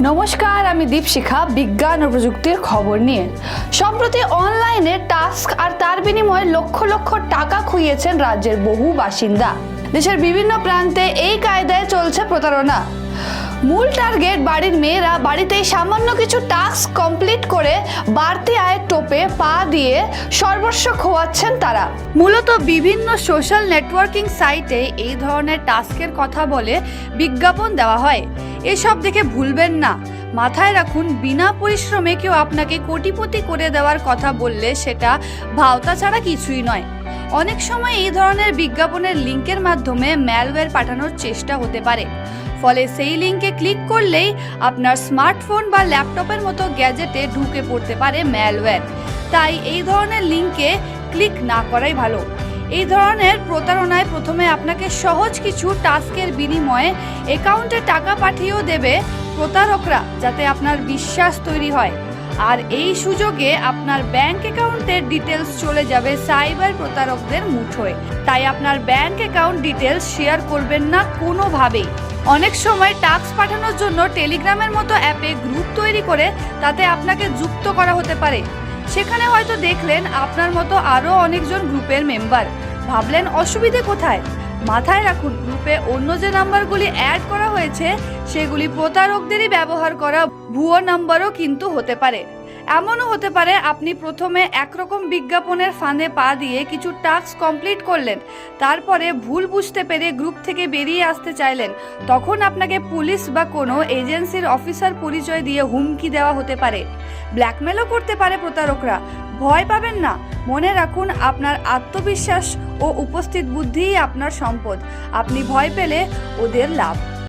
নমস্কার, আমি দীপশিখা, বিজ্ঞান ও প্রযুক্তির খবর নিয়ে। সম্প্রতি অনলাইনে টাস্ক আর তার বিনিময়ে লক্ষ লক্ষ টাকা খুইয়েছেন রাজ্যের বহু বাসিন্দা। দেশের বিভিন্ন প্রান্তে এই কায়দায় চলছে প্রতারণা। মূল টার্গেট বাড়ির মেয়েরা বাড়িতেই সামান্য কিছু টাস্ক কমপ্লিট করে বাড়তি আয়ের টোপে পা দিয়ে সর্বস্ব খোয়াচ্ছেন তারা। মূলত বিভিন্ন সোশ্যাল নেটওয়ার্কিং সাইটে এই ধরনের টাস্কের কথা বলে বিজ্ঞাপন দেওয়া হয়। এসব দেখে ভুলবেন না। মাথায় রাখুন, বিনা পরিশ্রমে কেউ আপনাকে কোটিপতি করে দেওয়ার কথা বললে সেটা ভাওতা ছাড়া কিছুই নয়। অনেক সময় এই ধরনের বিজ্ঞাপনের লিঙ্কের মাধ্যমে ম্যালওয়্যার পাঠানোর চেষ্টা হতে পারে। ফলে সেই লিঙ্কে ক্লিক করলেই আপনার স্মার্টফোন বা ল্যাপটপের মতো গ্যাজেটে ঢুকে পড়তে পারে ম্যালওয়্যার তাই এই ধরনের লিঙ্কে ক্লিক না করাই ভালো। এই ধরনের প্রতারণায় প্রথমে আপনাকে সহজ কিছু টাস্কের বিনিময়ে অ্যাকাউন্টে টাকা পাঠিয়েও দেবে প্রতারকরা, যাতে আপনার বিশ্বাস তৈরি হয়। আর এই সুযোগে আপনার ব্যাংক অ্যাকাউন্টের ডিটেলস চলে যাবে সাইবার প্রতারকদের মুঠোয়। তাই আপনার ব্যাংক অ্যাকাউন্ট ডিটেলস শেয়ার করবেন না কোনোভাবেই। অনেক সময় টাস্ক পাঠানোর জন্য টেলিগ্রামের মতো অ্যাপে গ্রুপ তৈরি করে তাতে আপনাকে যুক্ত করা হতে পারে। সেখানে হয়তো দেখলেন আপনার মতো আরও অনেকজন গ্রুপের মেম্বার ভাবলেন অসুবিধে কোথায়? মাথায় রাখুন, গ্রুপে অন্য যে নাম্বারগুলি অ্যাড করা হয়েছে, সেগুলি প্রতারকদেরই ব্যবহার করা ভুয়ো নাম্বারও কিন্তু হতে পারে। এমনও হতে পারে আপনি প্রথমে একরকম বিজ্ঞাপনের ফাঁদে পা দিয়ে কিছু টাস্ক কমপ্লিট করলেন, তারপরে ভুল বুঝতে পেরে গ্রুপ থেকে বেরিয়ে আসতে চাইলেন, তখন আপনাকে পুলিশ বা কোনো এজেন্সির অফিসার পরিচয় দিয়ে হুমকি দেওয়া হতে পারে। ব্ল্যাকমেলও করতে পারে প্রতারকরা ভয় পাবেন না। মনে রাখুন, আপনার আত্মবিশ্বাস ও উপস্থিত বুদ্ধিই আপনার সম্পদ। আপনি ভয় পেলে ওদের লাভ।